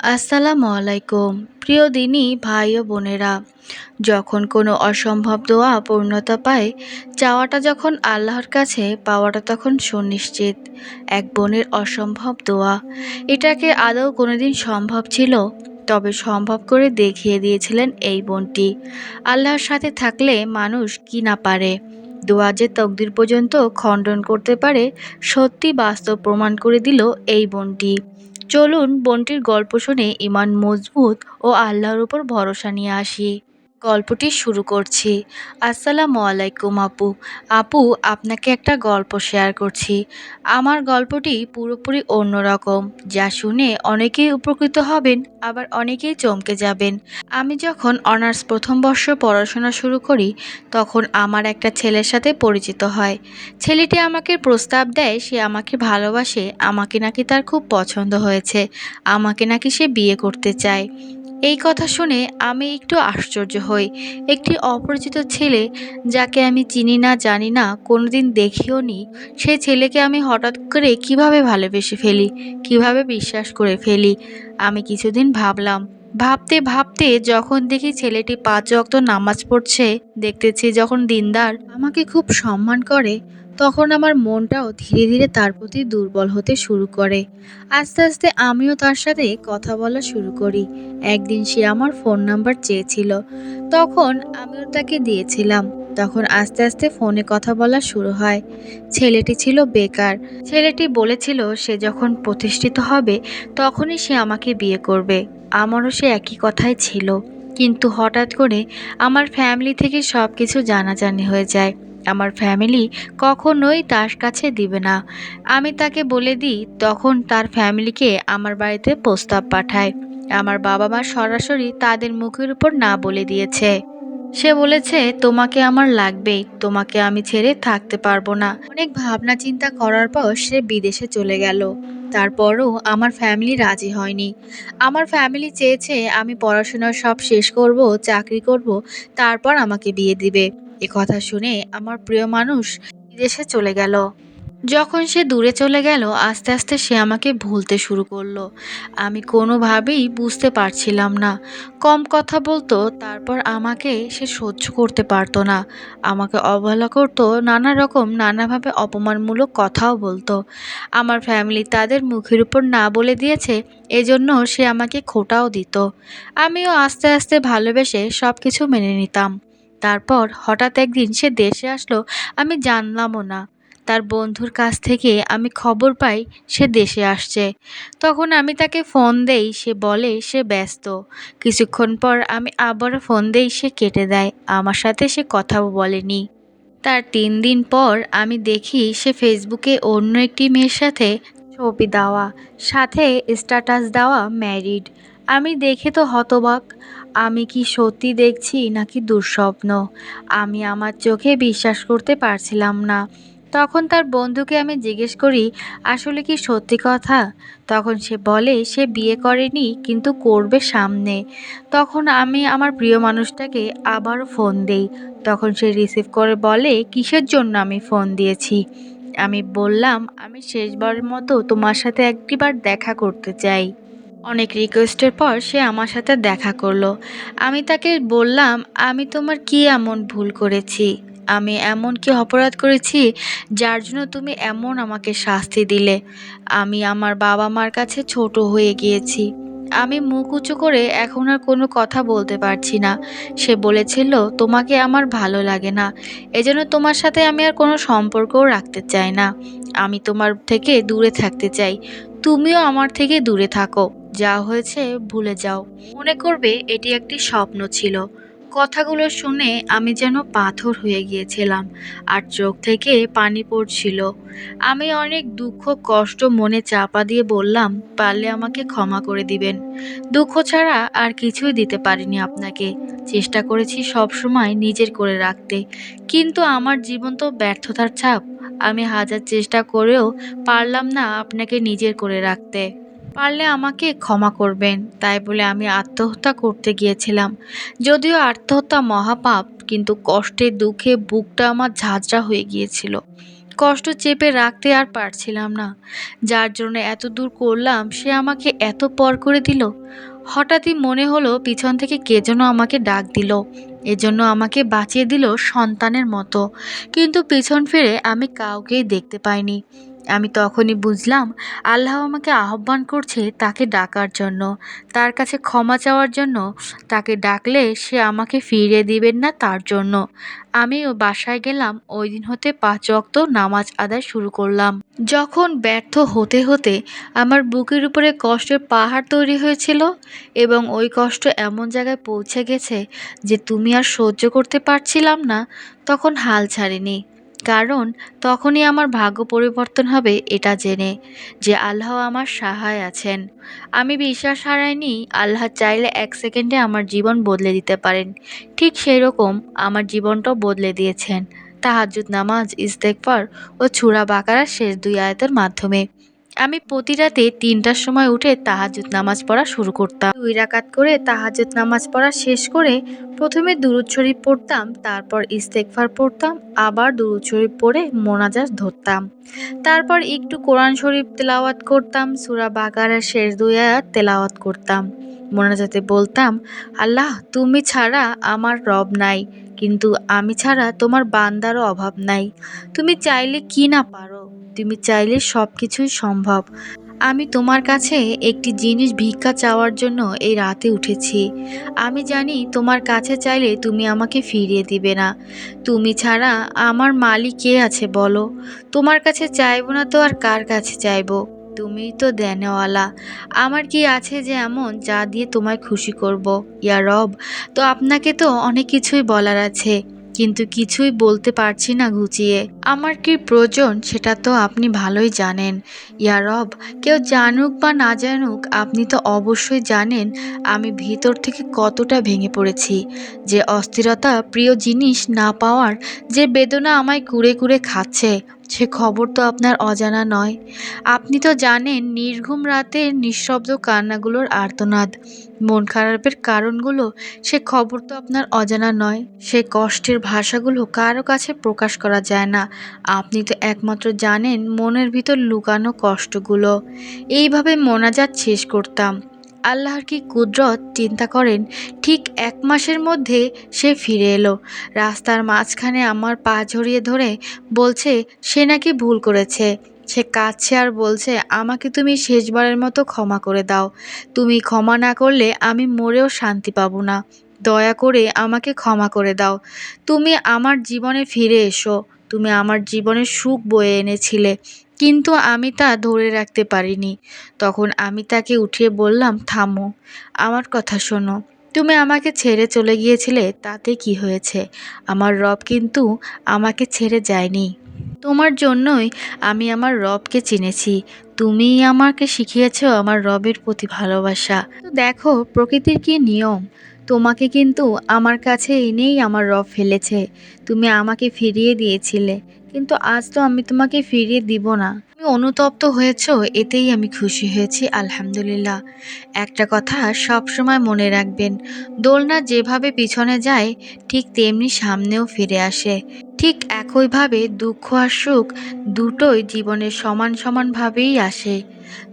আসসালামু আলাইকুম, প্রিয় দিনী, ভাই ও বোনেরা। যখন কোনো অসম্ভব দোয়া পূর্ণতা পায়, চাওয়াটা যখন আল্লাহর কাছে, পাওয়াটা তখন সুনিশ্চিত। এক বোনের অসম্ভব দোয়া। এটাকে আদৌ কোনোদিন সম্ভব ছিল? তবে সম্ভব করে দেখিয়ে দিয়েছিলেন এই বোনটি। আল্লাহর সাথে থাকলে মানুষ কি না পারে? দোয়া যে তকদির পর্যন্ত খণ্ডন করতে পারে, সত্যি বাস্তব প্রমাণ করে দিল এই বোনটি। চলুন বোনটির গল্প শুনে ইমান মজবুত ও আল্লাহর উপর ভরসা নিয়ে আসি। গল্পটি শুরু করছি। আসসালামু আলাইকুম আপু। আপু, আপনাকে একটা গল্প শেয়ার করছি। আমার গল্পটি পুরোপুরি অন্যরকম, যা শুনে অনেকেই উপকৃত হবেন, আবার অনেকেই চমকে যাবেন। আমি যখন অনার্স প্রথম বর্ষ পড়াশোনা শুরু করি, তখন আমার একটা ছেলের সাথে পরিচিত হয়। ছেলেটি আমাকে প্রস্তাব দেয়, সে আমাকে ভালোবাসে, আমাকে নাকি তার খুব পছন্দ হয়েছে, আমাকে নাকি সে বিয়ে করতে চায়। এই কথা শুনে আমি একটু আশ্চর্য হই। একটি অপরিচিত ছেলে যাকে আমি চিনি না, জানি না, কোনোদিন দেখিও নি, সে ছেলেকে আমি হঠাৎ করে কীভাবে ভালোবেসে ফেলি, কীভাবে বিশ্বাস করে ফেলি, আমি কিছুদিন ভাবলাম। ভাবতে ভাবতে যখন দেখি ছেলেটি পাঁচ ওয়াক্ত নামাজ পড়ছে, দেখতেছি যখন দিনদার আমাকে খুব সম্মান করে তখন আমার মনটাও ধীরে ধীরে তার প্রতি দুর্বল হতে শুরু করে। আস্তে আস্তে আমিও তার সাথে কথা বলা শুরু করি। একদিন সে আমার ফোন নাম্বার চেয়েছিল। তখন আমিও তাকে দিয়েছিলাম। তখন আস্তে আস্তে ফোনে কথা বলা শুরু হয়। ছেলেটি ছিল বেকার। ছেলেটি বলেছিল, সে যখন প্রতিষ্ঠিত হবে, তখনই সে আমাকে বিয়ে করবে। আমারও সে একই কথাই ছিল। কিন্তু হঠাৎ করে আমার ফ্যামিলি থেকে সব কিছু জানাজানি হয়ে যায়। আমার ফ্যামিলি কখনোই তার কাছে দিবে না। আমি তাকে বলে দিই, তখন তার ফ্যামিলিকে আমার বাড়িতে প্রস্তাব পাঠায়। আমার বাবা মা সরাসরি তাদের মুখের উপর না বলে দিয়েছে। সে বলেছে, তোমাকে আমার লাগবেই তোমাকে আমি ছেড়ে থাকতে পারব না। অনেক ভাবনা চিন্তা করার পর সে বিদেশে চলে গেল। তারপরও আমার ফ্যামিলি রাজি হয়নি। আমার ফ্যামিলি চেয়েছে, আমি পড়াশোনা সব শেষ করব, চাকরি করব, তারপর আমাকে বিয়ে দিবে। এ কথা শুনে আমার প্রিয় মানুষ বিদেশে চলে গেল। যখন সে দূরে চলে গেল, আস্তে আস্তে সে আমাকে ভুলতে শুরু করল। আমি কোনোভাবেই বুঝতে পারছিলাম না। কম কথা বলতো, তারপর আমাকে সে সহ্য করতে পারতো না। আমাকে অবহেলা করতো, নানা রকম, নানাভাবে অপমানমূলক কথাও বলতো। আমার ফ্যামিলি তাদের মুখের উপর না বলে দিয়েছে, এজন্য সে আমাকে খোটাও দিত। আমিও আস্তে আস্তে ভালোবেসে সব কিছু মেনে নিতাম। তারপর হঠাৎ একদিন সে দেশে আসলো, আমি জানলামও না। তার বন্ধুর কাছ থেকে আমি খবর পাই সে দেশে আসছে। তখন আমি তাকে ফোন দেই, সে বলে সে ব্যস্ত। কিছুক্ষণ পর আমি আবারও ফোন দেই, সে কেটে দেয়। আমার সাথে সে কথাও বলেনি। তার তিন দিন পর আমি দেখি সে ফেসবুকে অন্য একটি মেয়ের সাথে ছবি দেওয়া, সাথে স্ট্যাটাস দেওয়া ম্যারিড। আমি দেখে তো হতবাক। আমি কি সত্যি দেখছি নাকি দুঃস্বপ্ন? আমি আমার চোখে বিশ্বাস করতে পারছিলাম না। তখন তার বন্ধুকে আমি জিজ্ঞেস করি, আসলে কি সত্যি কথা? তখন সে বলে, সে বিয়ে করেনি, কিন্তু করবে সামনে। তখন আমি আমার প্রিয় মানুষটাকে আবারও ফোন দেই। তখন সে রিসিভ করে বলে, কিসের জন্য আমি ফোন দিয়েছি? আমি বললাম, আমি শেষবারের মতো তোমার সাথে একটিবার দেখা করতে চাই। অনেক রিকোয়েস্টের পর সে আমার সাথে দেখা করল। আমি তাকে বললাম, আমি তোমার কি এমন ভুল করেছি? আমি এমন কি অপরাধ করেছি যার জন্য তুমি এমন আমাকে শাস্তি দিলে? আমি আমার বাবা মার কাছে ছোট হয়ে গিয়েছি। আমি মুখ উঁচু করে এখন আর কোনো কথা বলতে পারছি না। সে বলেছিল, তোমাকে আমার ভালো লাগে না। এজন্য তোমার সাথে আমি আর কোনো সম্পর্কও রাখতে চাই না। আমি তোমার থেকে দূরে থাকতে চাই। তুমিও আমার থেকে দূরে থাকো। যা হয়েছে ভুলে যাও। মনে করবে এটি একটি স্বপ্ন ছিল। কথাগুলো শুনে আমি যেন পাথর হয়ে গিয়েছিলাম আর চোখ থেকে পানি পড়ছিল। আমি অনেক দুঃখ, কষ্ট মনে চাপা দিয়ে বললাম, পারলে আমাকে ক্ষমা করে দিবেন। দুঃখ ছাড়া আর কিছুই দিতে পারিনি আপনাকে। চেষ্টা করেছি সব সময় নিজের করে রাখতে। কিন্তু আমার জীবন তো ব্যর্থতার ছাপ। আমি হাজার চেষ্টা করেও পারলাম না আপনাকে নিজের করে রাখতে। পারলে আমাকে ক্ষমা করবেন, তাই বলে আমি আত্মহত্যা করতে গিয়েছিলাম। যদিও আত্মহত্যা মহাপাপ, কিন্তু কষ্টে, দুঃখে বুকটা আমার ঝাঁঝরা হয়ে গিয়েছিল। কষ্ট চেপে রাখতে আর পারছিলাম না। যার জন্য এত দূর করলাম, সে আমাকে এত পর করে দিল। হঠাৎই মনে হলো পিছন থেকে কে যেন আমাকে ডাক দিল। এজন্য আমাকে বাঁচিয়ে দিল সন্তানের মতো। কিন্তু পিছন ফিরে আমি কাউকেই দেখতে পাইনি। আমি তখনই বুঝলাম আল্লাহ আমাকে আহ্বান করছে তাকে ডাকার জন্য। তার কাছে ক্ষমা চাওয়ার জন্য তাকে ডাকলে সে আমাকে ফিরিয়ে দিবেন না তার জন্য। আমিও বাসায় গেলাম, ওই দিন হতে পাঁচ অক্ত নামাজ আদায় শুরু করলাম। যখন ব্যর্থ হতে হতে আমার বুকের উপরে কষ্টের পাহাড় তৈরি হয়েছিল এবং ওই কষ্ট এমন জায়গায় পৌঁছে গেছে যে তুমি আর সহ্য করতে পারছিলাম না, তখন হাল ছাড়িনি। কারণ তখনই আমার ভাগ্য পরিবর্তন হবে এটা জেনে যে আল্লাহ আমার সহায় আছেন। আমি বিশ্বাস হারাইনি, আল্লাহ চাইলে এক সেকেন্ডে আমার জীবন বদলে দিতে পারেন। ঠিক সেই রকম আমার জীবনটাও বদলে দিয়েছেন। তাহাজুদ নামাজ ইস্তেকফার ও ছুরা বাকারা শেষ দুই আয়তের মাধ্যমে। আমি প্রতি রাতে তিনটার সময় উঠে তাহাজুদ নামাজ পড়া শুরু করতাম। দুই রাকাত করে তাহাজুদ নামাজ পড়া শেষ করে প্রথমে দুরুদ শরীফ পড়তাম, তারপর ইস্তেকফার পড়তাম, আবার দুরুদ শরীফ পড়ে মোনাজাত ধরতাম। তারপর একটু কোরআন শরীফ তেলাওয়াত করতাম, সুরা বাকারের শেষ দুই আয়াত তেলাওয়াত করতাম। মোনাজাতে বলতাম, আল্লাহ, তুমি ছাড়া আমার রব নাই, কিন্তু আমি ছাড়া তোমার বান্দারও অভাব নাই। তুমি চাইলে কি না পারো? তুমি চাইলে সব কিছুই সম্ভব। আমি তোমার কাছে একটি জিনিস ভিক্ষা চাওয়ার জন্য এই রাতে উঠেছি। আমি জানি তোমার কাছে চাইলে তুমি আমাকে ফিরিয়ে দিবে না। তুমি ছাড়া আমার মালিক কে আছে বলো? তোমার কাছে চাইব না তো আর কার কাছে চাইব? তুমিই তো দেনেওয়ালা। আমার কি আছে যে এমন যা দিয়ে তোমায় খুশি করব? ইয়া রব, তো আপনাকে তো অনেক কিছুই বলার আছে। কিন্তু কিছুই বলতে পারছি না গুছিয়ে আমার কি প্রয়োজন সেটা তো আপনি ভালোই জানেন। ইয়ারব কেউ জানুক বা না জানুক, আপনি তো অবশ্যই জানেন আমি ভিতর থেকে কতটা ভেঙে পড়েছি। যে অস্থিরতা প্রিয় জিনিস না পাওয়ার যে বেদনা আমায় কুড়ে কুড়ে খাচ্ছে সে খবর তো আপনার অজানা নয়। আপনি তো জানেন নির্ঘুম রাতের নিঃশব্দ কান্নাগুলোর আর্তনাদ। মন খারাপের কারণগুলো সে খবর তো আপনার অজানা নয়। সে কষ্টের ভাষাগুলো কারও কাছে প্রকাশ করা যায় না। আপনি তো একমাত্র জানেন মনের ভিতর লুকানো কষ্টগুলো। এইভাবে মোনাজাত শেষ করতাম। আল্লাহর কি কুদরত চিন্তা করেন? ঠিক এক মাসের মধ্যে সে ফিরে এলো। রাস্তার মাঝখানে আমার পা ঝরিয়ে ধরে বলছে, সে নাকি ভুল করেছে। সে কাঁদছে আর বলছে, আমাকে তুমি শেষবারের মতো ক্ষমা করে দাও। তুমি ক্ষমা না করলে আমি মরেও শান্তি পাবো না। দয়া করে আমাকে ক্ষমা করে দাও। তুমি আমার জীবনে ফিরে এসো। তুমি আমার জীবনে সুখ বয়ে এনেছিলে। কিন্তু আমি তা ধরে রাখতে পারিনি। তখন আমি তাকে উঠিয়ে বললাম, থামো, আমার কথা শোনো। তুমি আমাকে ছেড়ে চলে গিয়েছিলে, তাতে কি হয়েছে? আমার রব কিন্তু আমাকে ছেড়ে যায়নি। তোমার জন্যই আমি আমার রবকে চিনেছি। তুমি আমাকে শিখিয়েছ আমার রবের প্রতি ভালোবাসা। তো দেখো, প্রকৃতির কি নিয়ম? তোমাকে কিন্তু আমার কাছে এনেই আমার রব ফেলেছে। তুমি আমাকে ফিরিয়ে দিয়েছিলে। কিন্তু আজ তো আমি তোমাকে ফিরিয়ে দিব না। তুমি অনুতপ্ত হয়েছ, এতেই আমি খুশি হয়েছি, আলহামদুলিল্লাহ। একটা কথা সব সময় মনে রাখবেন, দোলনা যেভাবে পিছনে যায়, ঠিক তেমনি সামনেও ফিরে আসে। ঠিক একইভাবে দুঃখ আর সুখ দুটোই জীবনের সমান সমানভাবেই আসে।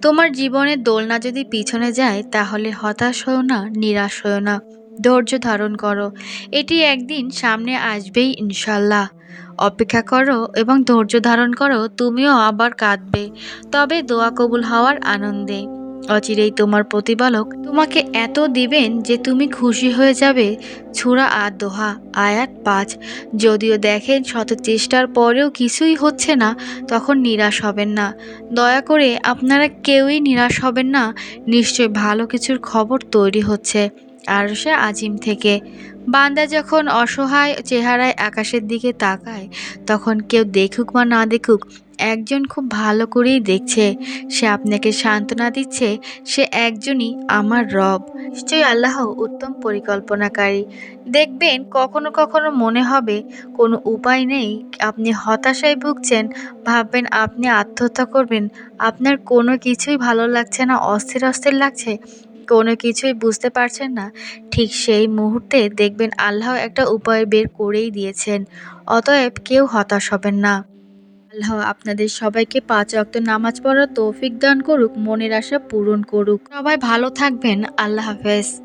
তোমার জীবনের দোলনা যদি পিছনে যায়, তাহলে হতাশ হও না, নিরাশ হও না। ধৈর্য ধারণ করো। এটি একদিন সামনে আসবেই, ইনশাল্লাহ। অপেক্ষা করো এবং ধৈর্য ধারণ করো, তুমিও আবার কাঁদবে। তবে দোয়া কবুল হওয়ার আনন্দে। অচিরেই তোমার প্রতিপালক তোমাকে এত দিবেন যে তুমি খুশি হয়ে যাবে। ছুরা আর দোহা আয়াত পাঁচ। যদিও দেখেন শত চেষ্টার পরেও কিছুই হচ্ছে না, তখন নিরাশ হবেন না। দয়া করে আপনারা কেউই নিরাশ হবেন না। নিশ্চয় ভালো কিছুর খবর তৈরি হচ্ছে। আর সে আজিম থেকে। বান্দা যখন অসহায় চেহারায় আকাশের দিকে তাকায়, তখন কেউ দেখুক বা না দেখুক, একজন খুব ভালো করেই দেখছে। সে আপনাকে সান্ত্বনা দিচ্ছে, সে একজনই আমার রব। নিশ্চয়ই আল্লাহ উত্তম পরিকল্পনাকারী। দেখবেন কখনো কখনো মনে হবে, কোনো উপায় নেই, আপনি হতাশায় ভুগছেন, ভাববেন আপনি আত্মহত্যা করবেন, আপনার কোনো কিছুই ভালো লাগছে না, অস্থির অস্থির লাগছে। কোনো কিছুই বুঝতে পারছেন না। ঠিক সেই মুহূর্তে দেখবেন আল্লাহ একটা উপায় বের করেই দিয়েছেন। অতএব কেউ হতাশ হবেন না। আল্লাহ আপনাদের সবাইকে পাঁচ অক্ত নামাজ পড়ার তৌফিক দান করুক, মনের আশা পূরণ করুক। সবাই ভালো থাকবেন। আল্লাহ হাফেজ।